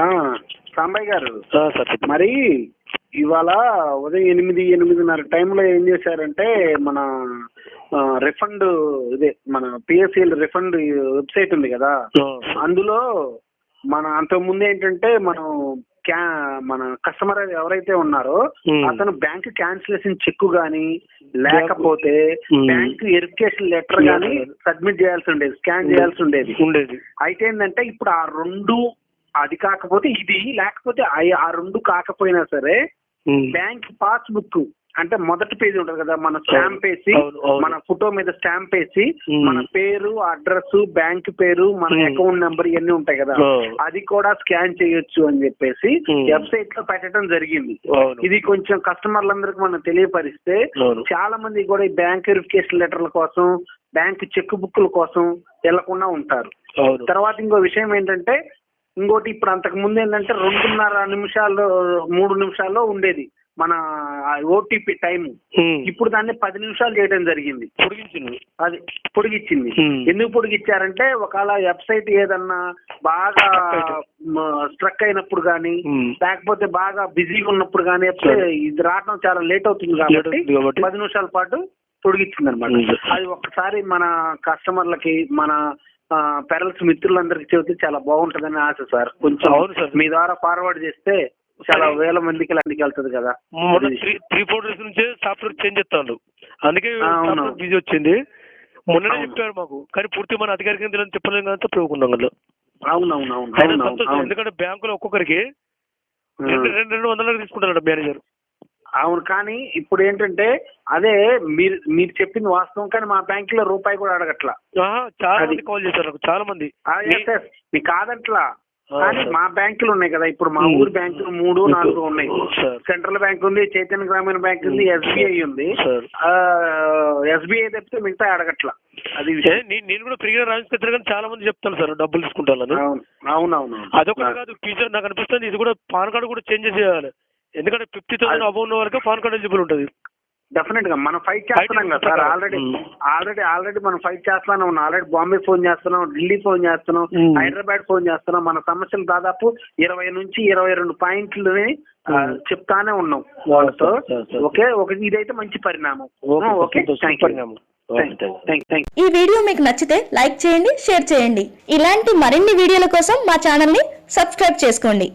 ఆ, సాంబయ్య గారు. మరి ఇవాళ ఉదయం ఎనిమిది ఎనిమిదిన్నర టైంలో ఏం చేశారంటే మన రిఫండ్ ఇదే మన పిఎస్సిఎల్ రిఫండ్ వెబ్సైట్ ఉంది కదా? అందులో మన అంతకుముందు ఏంటంటే మనం క్యా మన కస్టమర్ ఎవరైతే ఉన్నారో. అతను బ్యాంక్ క్యాన్సిలేషన్ చెక్ గానీ లేకపోతే. బ్యాంక్ వెరిఫికేషన్ లెటర్ గానీ సబ్మిట్ చేయాల్సి ఉండేది స్కాన్ చేయాల్సి ఉండేది. ఉండేది. అయితే ఏంటంటే ఇప్పుడు ఆ రెండు అది కాకపోతే ఇది లేకపోతే ఆ- రెండు కాకపోయినా సరే. బ్యాంక్ పాస్బుక్ అంటే మొదటి పేజీ ఉంటది కదా మన స్టాంప్ వేసి. మన ఫోటో మీద స్టాంప్ వేసి. మన పేరు అడ్రస్ బ్యాంక్ పేరు మన. అకౌంట్ నెంబర్ ఇవన్నీ ఉంటాయి కదా. అది కూడా స్కాన్ చేయొచ్చు అని చెప్పేసి. వెబ్సైట్లో పెట్టడం జరిగింది ఇది కొంచెం కస్టమర్లందరికి మనం తెలియపరిస్తే చాలా మంది కూడా ఈ బ్యాంక్ వెరిఫికేషన్ లెటర్ల కోసం బ్యాంక్ చెక్ బుక్ల కోసం వెళ్ళకుండా ఉంటారు తర్వాత ఇంకో విషయం ఏంటంటే ఇంకోటి ఇప్పుడు అంతకు ముందు ఏంటంటే రెండున్నర నిమిషాల్లో మూడు నిమిషాల్లో ఉండేది మన ఓటీపీ టైం. ఇప్పుడు దాన్ని పది నిమిషాలు చేయడం జరిగింది పొడిగించింది అది పొడిగిచ్చింది Hmm. ఎందుకు పొడిగిచ్చారంటే ఒకవేళ వెబ్సైట్ ఏదన్నా బాగా స్ట్రక్ అయినప్పుడు కానీ. లేకపోతే బాగా బిజీగా ఉన్నప్పుడు కానీ ఇది రావడం చాలా లేట్ అవుతుంది కాబట్టి. పది నిమిషాల పాటు పొడిగిచ్చింది అనమాట. అది ఒక్కసారి మన కస్టమర్లకి మన పెరల్స్ మిత్రులందరికీ చెబితే చాలా బాగుంటదని ఆశ సార్. కొంచెం అవును సార్. మీ ద్వారా ఫార్వర్డ్ చేస్తే చాలా వేల మందికి అందుకు వెళ్తుంది కదా. త్రీ ఫోర్ డేస్ నుంచే సాఫ్ట్వేర్ చేంజ్ చేస్తాను అందుకే బిజీ వచ్చింది. మొన్ననే. చెప్పారు మాకు. కానీ పూర్తి మన అధికారికంగా తెలియని కదా ప్రభుకున్నాం కదా అవునవును ఎందుకంటే బ్యాంకులో ఒక్కొక్కరికి. రెండు రెండు వందలకు తీసుకుంటారు మేనేజర్. అవును కానీ ఇప్పుడు ఏంటంటే అదే మీరు మీరు చెప్పింది వాస్తవం కానీ మా బ్యాంక్లో రూపాయి కూడా అడగట్లా చాలా. మంది కాల్ చేశారు నాకు చాలా మంది. మీకు కాదట్లా కానీ. మా బ్యాంకులు ఉన్నాయి కదా ఇప్పుడు మా. ఊరు బ్యాంకులు మూడు నాలుగు ఉన్నాయి. సెంట్రల్ బ్యాంక్ ఉంది చైతన్య గ్రామీణ బ్యాంక్ ఉంది. ఎస్బీఐ ఉంది సార్. ఎస్బీఐ తప్పితే మిగతా అడగట్లా అది నేను కూడా ఫ్రీగా రాయించుకొచ్చాను కానీ చాలా మంది చెప్తాను సార్ డబ్బులు తీసుకుంటాను అవును అవునవును అదొకటి కాదు టీచర్ నాకు అనిపిస్తుంది ఇది కూడా పాన్ కార్డు కూడా చేంజ్ చేయాలి ఎందుకంటే ఫిఫ్టీ థౌసండ్ అబౌవ్ ఉన్న వరకు పాన్ కార్డు ఎలిజిబుల్ ఉంటుంది. డెఫినెట్గా మనం ఫైట్ చేస్తున్నాం కదా సార్ ఆల్రెడీ. ఆల్రెడీ ఆల్రెడీ మనం ఫైట్ చేస్తున్నాం ఉన్నాం. ఆల్రెడీ బాంబే ఫోన్ చేస్తున్నాం ఢిల్లీ ఫోన్ చేస్తున్నాం. హైదరాబాద్ ఫోన్ చేస్తున్నాం. మన సమస్యలు దాదాపు ఇరవై నుంచి ఇరవై రెండు పాయింట్లని ఆ, ఉమ్. చెప్తానే ఉన్నాం వాళ్ళతో. Sir, sir. ఓకే? ఒక ఇదైతే మంచి పరిణామం. ఓకే, పరిణామం. ఈ వీడియో మీకు నచ్చితే లైక్ చేయండి షేర్ చేయండి. ఇలాంటి మరిన్ని వీడియోల కోసం మా ఛానల్ని సబ్స్క్రైబ్ చేసుకోండి.